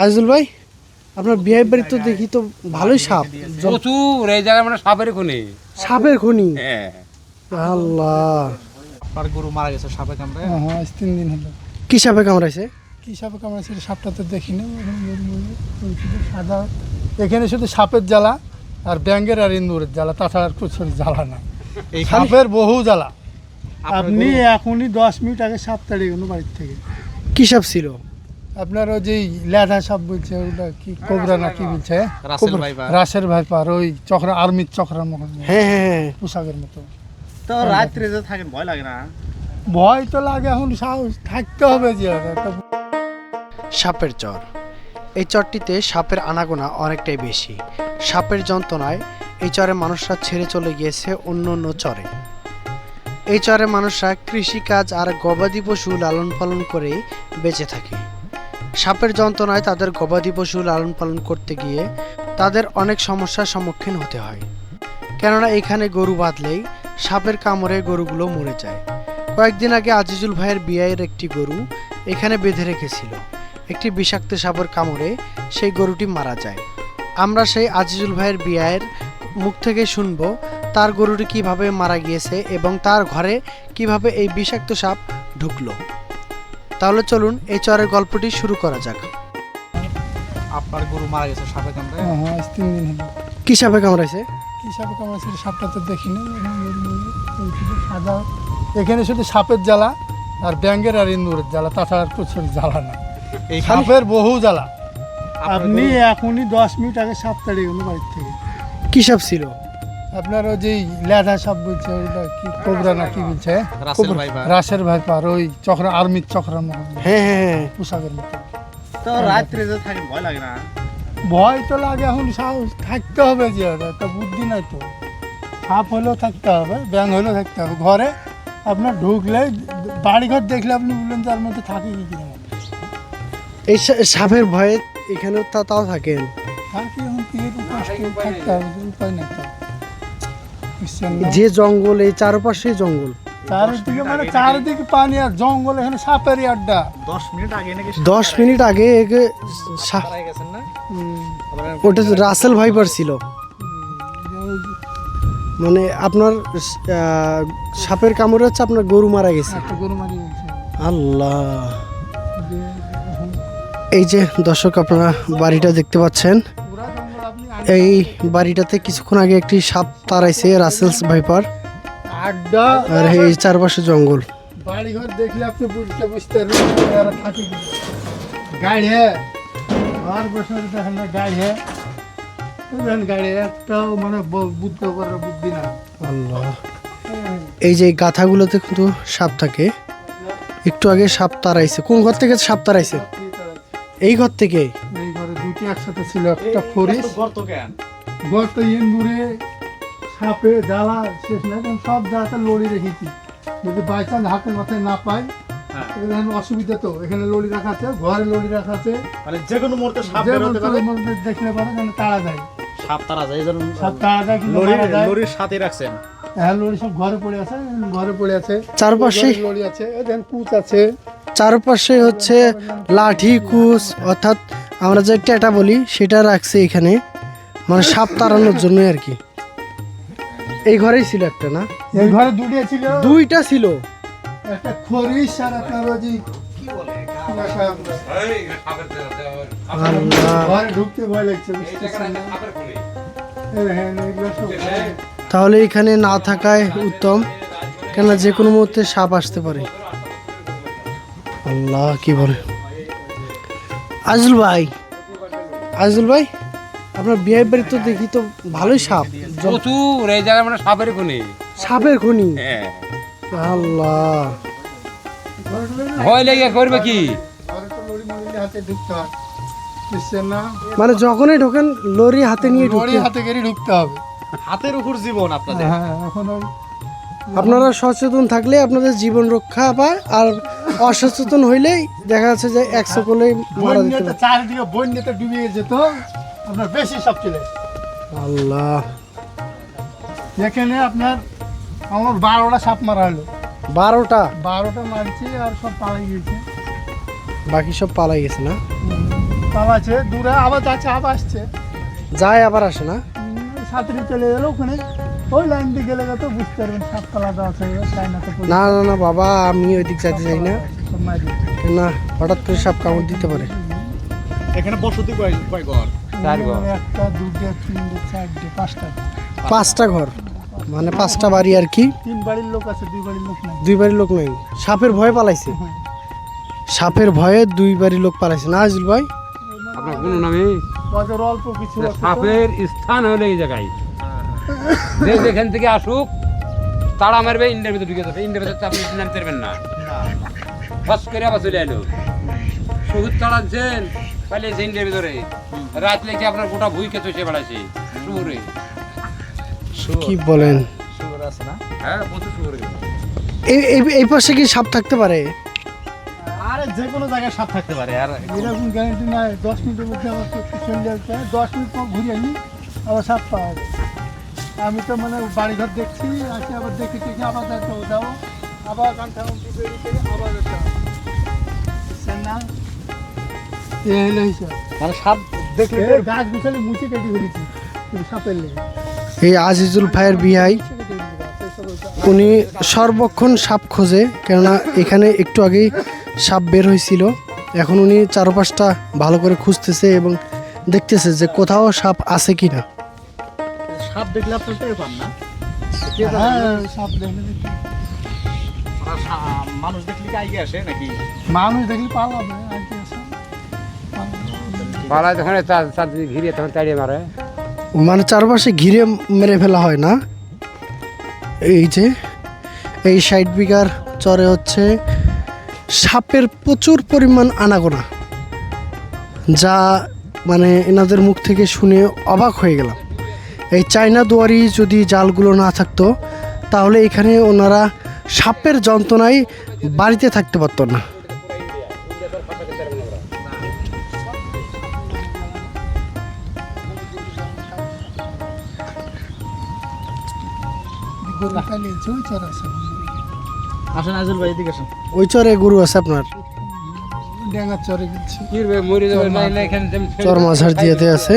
আজিজুল ভাই আপনার বিয়ে বাড়ি তো দেখি তো ভালোই সাপ। প্রচুর এই জায়গায় মানে সাপের খুনি। সাপের খনি? হ্যাঁ। আল্লাহ। আপনার গরু মারা গেছে সাপে কামড়ে হ্যাঁ আজ তিন দিন হলো। কি সাপে কামড়াইছে? কি সাপে কামড়াচ্ছে সাপটা তো গরু শুধু সাদা। এখানে শুধু সাপের জ্বালা আর ব্যাঙ্গের আর ইন্দুরের জ্বালা তাছাড়া আর কিছু জ্বালা না এই সাপের বহু জ্বালা। আপনি এখনই দশ মিনিট আগে সাপ তাড়িয়ে গেল বাড়ির থেকে। কি সাপ ছিল? আপনার ওই যে লেধা সাপ বলছে ওটা কি কোবরা না কি বলছে ভাইবা রাসের ভাইপার। ওই চক্রা আর্মির চক্রার মতো। হ্যাঁ হ্যাঁ হ্যাঁ। পোশাকের মতো। তো রাত্রে যে থাকেন ভয় লাগে না? ভয় তো লাগে এখন সাহস থাকতে হবে যে সাপের চর। এই চরটিতে সাপের আনাগোনা অনেকটাই বেশি। সাপের যন্ত্রণায় এই চরে মানুষরা ছেড়ে চলে গিয়েছে অন্য অন্য চরে। এই চরে মানুষরা কৃষিকাজ আর গবাদি পশু লালন পালন করে বেঁচে থাকে। সাপের যন্ত্রণায় তাদের গবাদি পশু লালন পালন করতে গিয়ে তাদের অনেক সমস্যার সম্মুখীন হতে হয়। কেননা এখানে গরু বাঁধলেই সাপের কামড়ে গরুগুলো মরে যায়। কয়েকদিন আগে আজিজুল ভাইয়ের বিয়ের একটি গরু এখানে বেঁধে রেখেছিল। একটি বিষাক্ত সাপের কামড়ে সেই গরুটি মারা যায়। আমরা সেই আজিজুল ভাইয়ের বিয়ের মুখ থেকে শুনব, তার গরুটি কীভাবে মারা গিয়েছে এবং তার ঘরে কীভাবে এই বিষাক্ত সাপ ঢুকলো। তাহলে চলুন এই চরের গল্পটি শুরু করা যাক। আপনার গরু মারা গেছে সাপে কামড়ে হ্যাঁ আজ তিন দিন হলো। কি সাপে কামড়াইছে? কি সাপে কামড়াচ্ছে সাপটা তো দেখিনি। সাদা। এখানে শুধু সাপের জ্বালা আর ব্যাঙ্গের আর ইন্দুরের জ্বালা তাছাড়া আর কিছু জ্বালা না। এই সাপের বহু জ্বালা। আপনি এখনই দশ মিনিট আগে সাপ তাড়িয়ে গেল বাড়ির থেকে। কি সাপ ছিল? আপনার ওই যে লেধা সাপ বলছে ওটা কি কোবরা না কি বলছে ভাইবা রাসের ভাইপার। ওই চক্র আর্মির চক্রার মতো হ্যাঁ। হ্যাঁ হ্যাঁ পোশাকের মতো। তো রাত্রে যে থাকেন ভয় লাগে না। ভয় তো লাগে এখন সাহস থাকতে হবে যে একটা বুদ্ধি নাই তো। সাপ হলেও থাকতে হবে ব্যাং হলেও থাকতে হবে। ঘরে আপনার ঢুকলে বাড়িঘর দেখলে আপনি বললেন তার মধ্যে থাকে কি কিনা। এই সা- সাপের ভয়ে এখানে তা- তাও থাকেন? থাকে এখন কি থাকতে হবে উপায় নাই তো। না? যে জঙ্গল এই চারপাশে জঙ্গল। চারিদিকে মানে চারিদিকে পানি আর জঙ্গল এখানে সাপেরই আড্ডা। দশ মিনিট আগে নাকি দশ মিনিট আগে একে সা- মারা গেছেন না? হুম, ওটা রাসেল ভাইপার ছিল। মানে আপনার সাপের কামড়ে হচ্ছে আপনার গরু মারা গেছে। একটা গরু মারি গেছে। আল্লাহ। এই যে দর্শক আপনারা বাড়িটা দেখতে পাচ্ছেন। এই বাড়িটাতে কিছুক্ষণ আগে একটি সাপ তাড়াইছে রাসেলস ভাইপার। আড্ডা। আর এই চারপাশে জঙ্গল। বাড়িঘর দেখলে আপনি বুঝতে বুঝতে পারবেন এরা থাকে কি গাড়ি হ্যাঁ আর বছর দেখেন না গাড়ি হ্যাঁ দেখেন গাড়ি একটাও মানে বুদ্ধ করার বুদ্ধি না আল্লাহ। এই যে গাথাগুলোতে কিন্তু সাপ থাকে। একটু আগে সাপ তারাইছে কোন ঘর থেকে সাপ তারাইছে এই ঘর থেকে? দুটি একসাথে ছিল একটা ফরিস গর্ত ইন্দুরে সাপে জ্বালা শেষ না সব জ্বালাতে লড়ি রেখেছি। যদি বাই চান্স হাতের মাথায় না পাই হ্যাঁ। এখানে অসুবিধা তো। এখানে লড়ি রাখা আছে ঘরে লড়ি রাখা আছে। মানে যে কোনো মুহূর্তে সাপ যে বের হতে পারে। দেখলে পারে যেন তাড়া যায় সাপ তারা যায় এই জন্য সাপ তাড়া যায় যায় লরির সাথে রাখছেন। হ্যাঁ লড়ি সব ঘরে পড়ে আছে ঘরে পড়ে আছে। চারপাশে লড়ি আছে দেখেন পুচ আছে। চারপাশে হচ্ছে লাঠি কুচ অর্থাৎ আমরা যে টেটা বলি সেটা রাখছে এখানে। মানে সাপ তাড়ানোর জন্য আর কি। এই ঘরেই ছিল একটা না? এই ঘরে দুটি ছিল। দুইটা ছিল। একটা খরিস আর আপনার ওই যে আল্লাহ। ঘরে ঢুকতে ভয় লাগছে বুঝতেছেন না? এই দেখেন, এইগুলো তাহলে এখানে না থাকায় উত্তম কেন যে কোনো মুহূর্তে সাপ আসতে পারে। আল্লাহ কি বলে। আজুল ভাই। আজুল ভাই আপনার বিয়ে বাড়ি তো দেখি তো ভালোই সাপ। প্রচুর এই জায়গায় মানে সাপের খুনি। সাপের খনি? হ্যাঁ। আল্লাহ। ভয় লেগে করবে কি? মানে যখনই ঢোকেন লরি হাতে নিয়ে লড়ি ঢুকে হাতে গেড়ে ঢুকতে হবে। হাতের উপর জীবন আপনাদের। হ্যাঁ এখন আপনারা সচেতন থাকলে আপনাদের জীবন রক্ষা পায় আর অসচেতন হইলেই দেখা যাচ্ছে যে একশো কোলে মারা যেতে চারিদিকে বন্যাতে ডুবিয়ে যেত আপনার বেশি সব ছিল। আল্লাহ। এখানে আপনার আমার বারোটা সাপ মারা হলো। বারোটা? বারোটা মারছি আর সব পালাই গেছে। বাকি সব পালাই গেছে না? পালাচ্ছে দূরে আবার যাচ্ছে আবার আসছে। যায় আবার আসে না? সাঁতরে চলে গেলো ওখানে ওই লাইন দিয়ে গেলে তো বুঝতে পারবেন সাপ পালাটা আছে না না না বাবা আমি ওই দিক যাইতে চাই না। না হঠাৎ করে সাপ কামড় দিতে পারে। এখানে বসতি কয় কয় ঘর? চার ঘর। একটা দুটো তিনটে চারটে পাঁচটা পাঁচটা ঘর? মানে পাঁচটা বাড়ি আর কি? তিন বাড়ির লোক আছে দুই বাড়ির লোক নাই। দুই বাড়ির লোক নেই। সাপের ভয়ে পালাইছে? সাপের ভয়ে দুই বাড়ির লোক পালাইছে। না আজিল ভাই? আপনার কোনো নামে? অল্প কিছু সাপের স্থান হলো এই জায়গায়। যে যেখান থেকে আসুক তারা মারবে ইন্ডিয়ার ভিতরে ঢুকে যাবে। ইন্ডিয়ার ভিতরে আপনি নামতে পারবেন না। ফস করে আবার চলে এলো। শহীদ তাড়াচ্ছেন পালিয়েছে ইন্ডিয়ার ভিতরে। রাত লেগে আপনার গোটা ভুইকে চষে বেড়াচ্ছে শুভরে। কি বলেন? হ্যাঁ প্রচুর শুভরে এই এই- এই পাশে কি সাপ থাকতে পারে? আরে যে কোনো জায়গায় সাপ থাকতে পারে আর এরকম গ্যারান্টি নাই। দশ মিনিটের মধ্যে আমার চলে যাচ্ছে। দশ মিনিট পর ঘুরে আনি আবার সাপ পাওয়া যায়। আমি তো মানে বাড়িঘর দেখছি আসি আবার দেখি দেখি আবার যাচ্ছে যাও। আবার থেকে আবার হবে। না এ হলো হিসাব মানে সাপ দেখলে গাছ গুছালে মুছে কেটে ফেলেছি সাপের লেগে এই আজিজুল ভাইয়ের ওইটা। উনি সর্বক্ষণ সাপ খোঁজে কেননা এখানে একটু আগেই সাপ বের হয়েছিল। এখন উনি চারপাশটা ভালো করে খুঁজতেছে এবং দেখতেছে যে কোথাও সাপ আছে কিনা। সাপ দেখলে আপনার টের পান না? হ্যাঁ সাপ দেখলে সা- মানুষ দেখলে কি আগে আসে নাকি? মানুষ দেখলে পালাবে পালায় তখন চারদিকে ঘিরে তখন তাড়িয়ে মারে। মানে চারপাশে ঘিরে মেরে ফেলা হয় না? এই যে এই ষাট বিঘার চরে হচ্ছে সাপের প্রচুর পরিমাণ আনাগোনা। যা মানে এনাদের মুখ থেকে শুনে অবাক হয়ে গেলাম। এই চায়না দুয়ারি যদি জালগুলো না থাকতো তাহলে এখানে ওনারা সাপের যন্ত্রণায় বাড়িতে থাকতে পারতো না। গরু ওই চর আছে আসেন আজল ভাই এদিকে আসেন। ওই চরে গরু আছে আপনার? চরে মাঝার দিয়েতে আছে।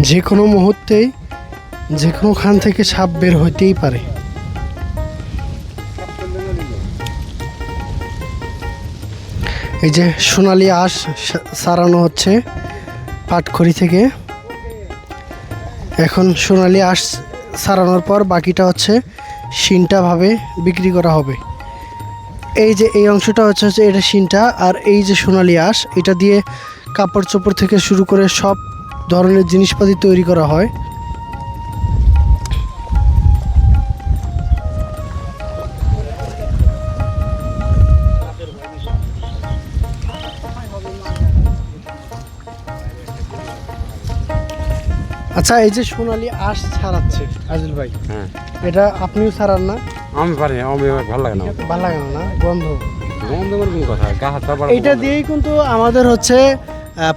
যে কোনো মুহূর্তেই, যে কোনো খান থেকে সাপ বের হইতেই পারে। এই যে সোনালি আঁশ সারানো হচ্ছে পাটখড়ি থেকে। এখন সোনালি আঁশ সারানোর পর বাকিটা হচ্ছে শিনটাভাবে বিক্রি করা হবে। এই যে এই অংশটা হচ্ছে হচ্ছে এটা শিনটা আর এই যে সোনালি আঁশ, এটা দিয়ে কাপড় চোপড় থেকে শুরু করে সব ধরনের জিনিসপাতি তৈরি করা হয়। আচ্ছা এই যে সোনালি আঁশ ছাড়াচ্ছে আজিল ভাই। হ্যাঁ। এটা আপনিও ছাড়ান না? আমি পারি আমি ভালো লাগে না। ভালো লাগে না গন্ধ। গন্ধ কোন কথা? গা হাত পা বাড়া এইটা গন্ধ। দিয়েই কিন্তু আমাদের হচ্ছে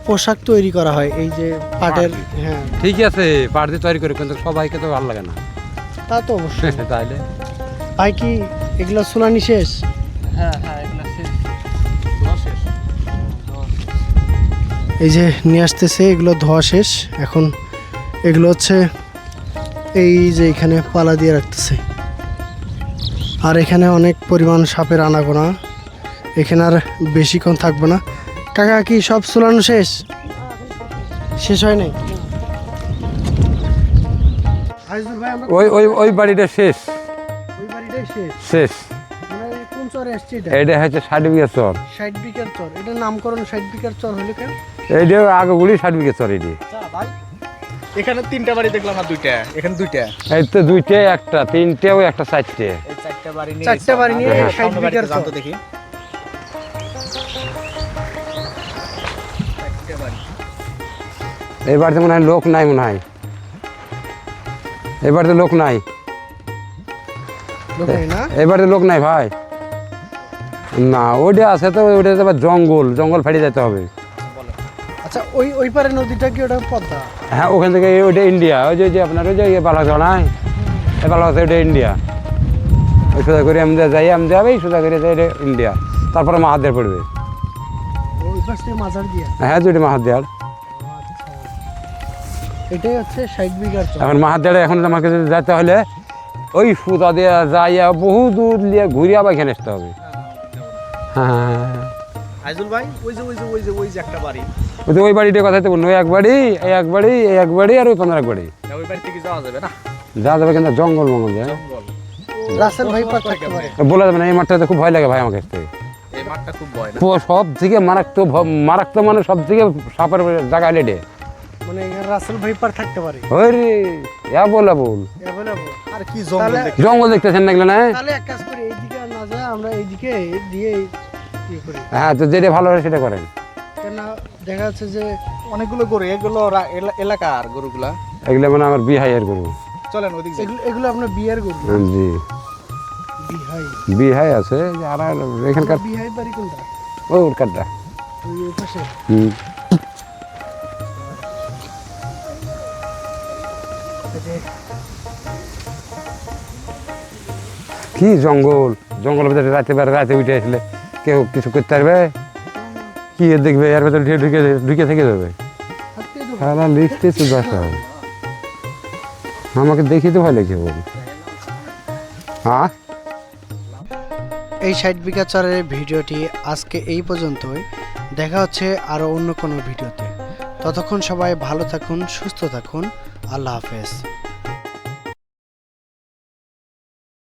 পোশাক তৈরি করা হয় এই যে পাটের হ্যাঁ। ঠিক আছে পাট দিয়ে তৈরি করে কিন্তু সবাইকে তো ভালো লাগে না। তা তো অবশ্যই। তাইলে? ভাই কি এগুলো সোনানি শেষ? হ্যাঁ হ্যাঁ এগুলো শেষ। এই যে নিয়ে আসতেছে এগুলো ধোয়া শেষ। এখন এগুলো হচ্ছে এই যে এখানে পালা দিয়ে রাখতেছে। আর এখানে অনেক পরিমাণ সাপের আনাগোনা। এখানে আর বেশিক্ষণ থাকবে না। কাকা কি সব সোলানো শেষ? শেষ হয় নাই? ওই ওই ওই বাড়িটা শেষ। শেষ। শেষ। মানে কোন চরে আসছে এটা? হচ্ছে ষাট বিঘা চর। ষাট বিঘার চর। এটার নামকরণ ষাট বিঘার চর হলো কেন? এইটা আগে গুলি ষাট বিঘা চর এটি। এখানে তিনটা বাড়ি দেখলাম না দুইটা। এখানে দুইটা। এই তো দুইটে একটা তিনটে ওই একটা চারটে। এই চারটা বাড়ি নিয়ে চারটা বাড়ি নিয়ে ষাট বিঘার চর। দেখি। এই বাড়িতে মনে হয় লোক নাই মনে হয়। এই বাড়িতে লোক নাই। এই বাড়িতে লোক নাই ভাই। না ওইটা আছে তো ওইটা আবার জঙ্গল জঙ্গল ফেটে যেতে হবে। আচ্ছা ওই ওই পারে নদীটা কি ওটা পদ্মা? হ্যাঁ ওখান থেকে ওইটা ইন্ডিয়া ওই যে আপনার ওই যে নাই এই বালাঘাট ওইটা ইন্ডিয়া। ওই সোজা করে আমাদের যাই আমাদের হবে সোজা করে যাই ইন্ডিয়া। তারপরে মাহাদের পড়বে। হ্যাঁ দুইটা মাহাদের এটাই হচ্ছে ষাট বিঘার এখন মাহাদের এখন আমাকে যেতে হলে ওই সুতা দিয়ে যাইয়া বহু দূর নিয়ে ঘুরে আবার এখানে আসতে হবে। হ্যাঁ আইজুল ভাই ওই যে ওই যে ওই যে ওই যে একটা বাড়ি। ওই তো ওই বাড়িটার কথা তো বলুন ওই এক বাড়ি এই এক বাড়ি এই এক বাড়ি আর ওই পনেরো এক বাড়ি। ওই বাড়ি থেকে যাওয়া যাবে না? যা যাবে কিন্তু জঙ্গল মঙ্গল যায় রাসেল ভাই পার থাকতে পারে। বলে যাবে না এই মাঠটাতে খুব ভয় লাগে ভাই আমার কাছ থেকে এই মাঠটা খুব ভয় তো সব থেকে মারাত্মক মানে সব থেকে সাপের জায়গা লেডে মানে রাসেল ভাই পার থাকতে পারে। ওই রে ইয়া বলা বল অ্যাভেলেবল। আর কি জঙ্গল তাহলে- দেখে জঙ্গল দেখতেছেন না না তাহলে এক কাজ করি এইদিকে না যায় আমরা এইদিকে দিয়ে ইয়ে করি। হ্যাঁ তো যেটা ভালো হয় সেটা করেন। কেন দেখা যাচ্ছে যে অনেকগুলো গরু এগুলো এলাকার গরুগুলা। এগুলো মানে আমার বিহাইয়ের করব চলেন ওদিক এগুলো এগুলো আপনার বিয়ের গরু জি। বিহাই। বিহাই আছে আর এখানকার বিহাই বাড়ি কোনটা? ওর ওই ওই পাশে? হুম। কি জঙ্গল? জঙ্গলের ভিতরে রাতে বেড়ে রাতে উঠে আসলে কেউ কিছু করতে পারবে? কি দেখবে? এর ভেতরে ঢুকে ঢুকে থেকে যাবে। সারা লিফটে চলে আসা হবে আমাকে দেখে তো ভয় লাগছে বল। হ্যাঁ এই ষাট বিঘা চরের ভিডিওটি আজকে এই পর্যন্তই। দেখা হচ্ছে আরও অন্য কোনো ভিডিওতে। ততক্ষণ সবাই ভালো থাকুন, সুস্থ থাকুন। আল্লাহ হাফেজ।